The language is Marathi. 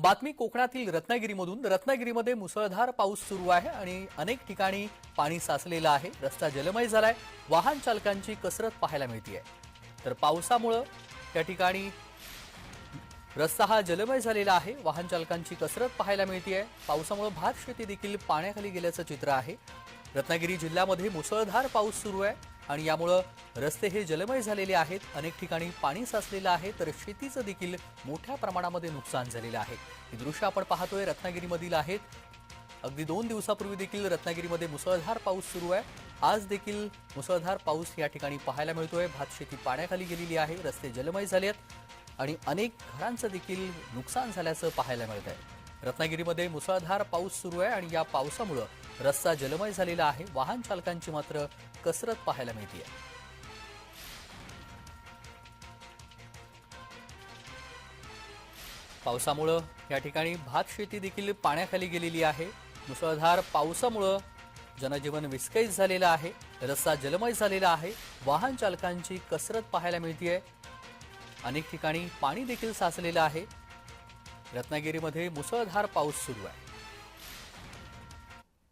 बातमी कोकणातील रत्नागिरीमधून. रत्नागिरीमध्ये मुसळधार पाऊस सुरू आहे आणि अनेक ठिकाणी पाणी साचलेलं आहे. रस्ता जलमय झालाय. वाहन चालकांची कसरत पाहायला मिळते तर पावसामुळं त्या ठिकाणी रस्ता हा जलमय झालेला आहे. वाहन चालकांची कसरत पाहायला मिळते पावसामुळं भात शेती देखील पाण्याखाली गेल्याचं चित्र आहे. रत्नागिरी जिल्ह्यामध्ये मुसळधार पाऊस सुरू आहे. आणि यामुळं रस्ते हे जलमय झालेले आहेत. अनेक ठिकाणी पाणी साचलेलं आहे तर शेतीचं देखील मोठ्या प्रमाणामध्ये नुकसान झालेलं आहे. ही दृश्य आपण पाहतोय रत्नागिरीमधील आहेत. अगदी दोन दिवसापूर्वी देखील रत्नागिरीमध्ये मुसळधार पाऊस सुरू आहे. आज देखील मुसळधार पाऊस या ठिकाणी पाहायला मिळतोय. भात शेती पाण्याखाली गेलेली आहे रस्ते जलमय झाले आहेत आणि अनेक घरांचं देखील नुकसान झाल्याचं पाहायला मिळत आहे रत्नागिरीमध्ये मुसळधार पाऊस सुरू आहे आणि या पावसामुळं रस्ता जलमय झालेला आहे. वाहन चालकांची मात्र कसरत पाहायला मिळते पावसामुळं या ठिकाणी भात शेती देखील पाण्याखाली गेलेली आहे. मुसळधार पावसामुळं जनजीवन विस्कळीत झालेलं आहे. रस्ता जलमय झालेला आहे. वाहन चालकांची कसरत पाहायला मिळते अनेक ठिकाणी पाणी देखील साचलेलं आहे. रत्नागिरीमध्ये मुसळधार पाऊस सुरू आहे.